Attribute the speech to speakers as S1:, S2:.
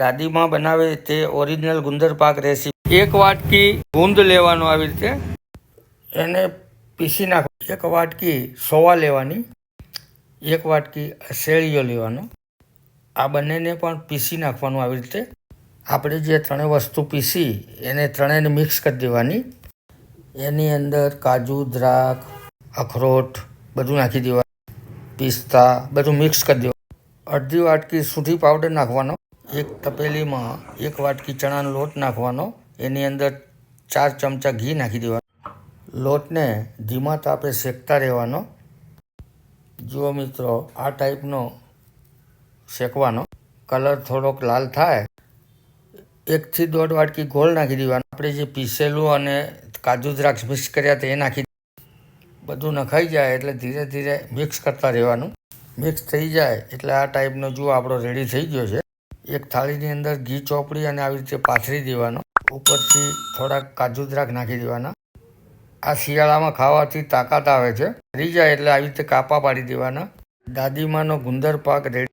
S1: દાદીમાં બનાવે તે ઓરિજિનલ ગુંદર પાક રેસીપી. એક વાટકી ગુંદ લેવાનો આવી રીતે. એને પીસી નાખ. એક વાટકી સોવા લેવાની. એક વાટકી શેળીઓ લેવાનો. આ બંનેને પણ પીસી નાખવાનું આવી રીતે. આપણે જે ત્રણેય વસ્તુ પીસી, એને ત્રણેયને મિક્સ કરી દેવાની. એની અંદર કાજુ, દ્રાક્ષ, અખરોટ બધું નાખી દેવાનું. પિસ્તા બધું મિક્સ કરી દેવાનું. અડધી વાટકી સૂઠી પાવડર નાખવાનો. એક તપેલીમાં એક વાટકી ચણાનો લોટ નાખવાનો, એની અંદર ચાર ચમચા ઘી નાખી દેવાનું. લોટને ધીમા તાપે શેકતા રહેવાનો. જુઓ મિત્રો, આ ટાઈપનો શેકવાનો. કલર થોડોક લાલ થાય. એકથી દોઢ વાટકી ગોળ નાખી દેવાનો. આપણે જે પીસેલું અને કાજુ દ્રાક્ષ મિક્સ કર્યા તે નાખી બધું નખાઈ જાય એટલે ધીરે ધીરે મિક્સ કરતા રહેવાનું. મિક્સ થઈ જાય એટલે આ ટાઈપનો જુઓ આપણો રેડી થઈ ગયો છે. એક થાળીની અંદર ઘી ચોપડી અને આવી રીતે પાથરી દેવાનો. ઉપરથી થોડાક કાજુ દ્રાક નાખી દેવાના. આ શિયાળામાં ખાવાથી તાકાત આવે છે. રીજા એટલે આવી રીતે કાપા પાડી દેવાના. દાદીમાનો ગુંદર પાક રેડી